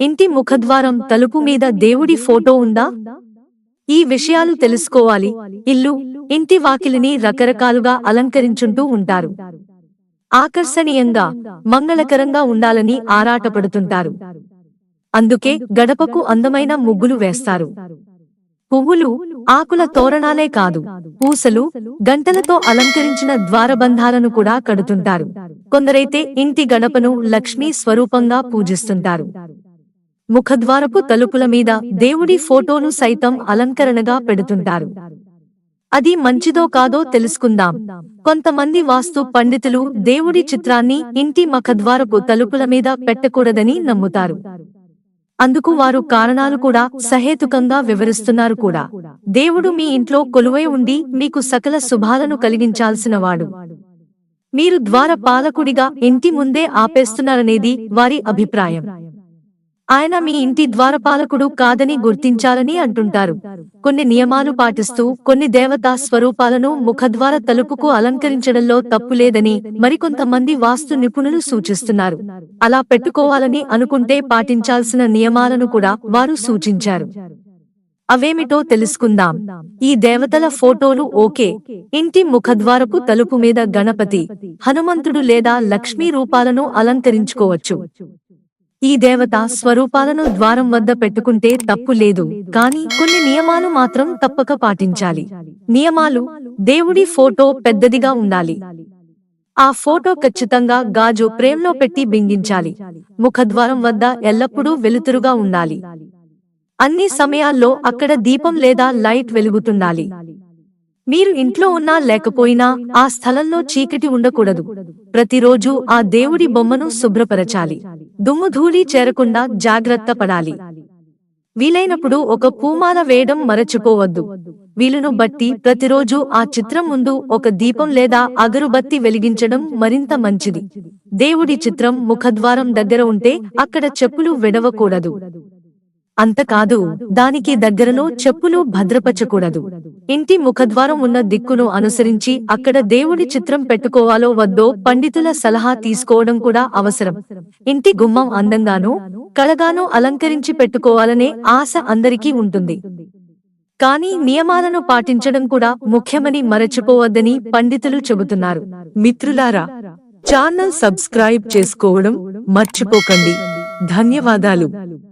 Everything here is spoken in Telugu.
ఇంటి ముఖద్వారం తలుపు మీద దేవుడి ఫోటో ఉందా? ఈ విషయాలు తెలుసుకోవాలి. ఇల్లు ఇంటి వాకిలిని రకరకాలుగా అలంకరించుంటూ ఉంటారు. ఆకర్షణీయంగా మంగళకరంగా ఉండాలని ఆరాటపడుతుంటారు. అందుకే గడపకు అందమైన ముగ్గులు వేస్తారు. పువ్వులు ఆకుల తోరణాలే కాదు. పూసలు గంటలతో అలంకరించిన ద్వారబంధాలను కూడా కడుతుంటారు. కొందరైతే ఇంటి గడపను లక్ష్మీ స్వరూపంగా పూజిస్తుంటారు. ముఖద్వారపు తలుపుల మీద దేవుడి ఫోటోను సైతం అలంకరణగా పెడుతుంటారు. అది మంచిదో కాదో తెలుసుకుందాం. కొంతమంది వాస్తు పండితులు దేవుడి చిత్రాన్ని ఇంటి ముఖద్వారపు తలుపుల మీద పెట్టకూడదని నమ్ముతారు. అందుకు వారు కారణాలు కూడా సహేతుకంగా వివరిస్తున్నారు కూడా. దేవుడు మీ ఇంట్లో కొలువై ఉండి మీకు సకల శుభాలను కలిగించాల్సినవాడు మీరు ద్వార పాలకుడిగా ఇంటి ముందే ఆపేస్తున్నారనేది వారి అభిప్రాయం. ఆయన మీ ఇంటి ద్వారపాలకుడు కాదని గుర్తించాలని అంటుంటారు. కొన్ని నియమాలు పాటిస్తూ కొన్ని దేవతా స్వరూపాలను ముఖద్వార తలుపుకు అలంకరించడంలో తప్పులేదని మరికొంతమంది వాస్తు నిపుణులు సూచిస్తున్నారు. అలా పెట్టుకోవాలని అనుకుంటే పాటించాల్సిన నియమాలను కూడా వారు సూచించారు. అవేమిటో తెలుసుకుందాం. ఈ దేవతల ఫోటోలు ఓకే. ఇంటి ముఖద్వారపు తలుపు మీద గణపతి హనుమంతుడు లేదా లక్ష్మీ రూపాలను అలంకరించుకోవచ్చు. ఈ దేవత స్వరూపాలను ద్వారం వద్ద పెట్టుకుంటే తప్పు లేదు కానీ కొన్ని నియమాలు మాత్రం తప్పక పాటించాలి. నియమాలు దేవుడి ఫోటో పెద్దదిగా ఉండాలి. ఆ ఫోటో ఖచ్చితంగా గాజు ప్రేమ్లో పెట్టి బింగించాలి. ముఖద్వారం వద్ద ఎల్లప్పుడూ వెలుతురుగా ఉండాలి. అన్ని సమయాల్లో అక్కడ దీపం లేదా లైట్ వెలుగుతుండాలి. మీరు ఇంట్లో ఉన్నా లేకపోయినా ఆ స్థలంలో చీకటి ఉండకూడదు. ప్రతిరోజు ఆ దేవుడి బొమ్మను శుభ్రపరచాలి. దుమ్ము ధూళి చేరకుండా జాగ్రత్త పడాలి. వీలైనప్పుడు ఒక పూమాల వేయడం మరచిపోవద్దు. వీలును బట్టి ప్రతిరోజు ఆ చిత్రం ముందు ఒక దీపం లేదా అగరుబత్తి వెలిగించడం మరింత మంచిది. దేవుడి చిత్రం ముఖద్వారం దగ్గర ఉంటే అక్కడ చెప్పులు విడవకూడదు. అంతకాదు దానికి దగ్గరలో చెప్పులు భద్రపరచకూడదు. ఇంటి ముఖద్వారం ఉన్న దిక్కును అనుసరించి అక్కడ దేవుడి చిత్రం పెట్టుకోవాలో వద్దో పండితుల సలహా తీసుకోవడం కూడా అవసరం. ఇంటి గుమ్మం అందంగానూ కళగానూ అలంకరించి పెట్టుకోవాలనే ఆశ అందరికీ ఉంటుంది. కానీ నియమాలను పాటించడం కూడా ముఖ్యమని మరచిపోవద్దని పండితులు చెబుతున్నారు. మిత్రులారా ఛానల్ సబ్స్క్రైబ్ చేసుకోవడం మర్చిపోకండి. ధన్యవాదాలు.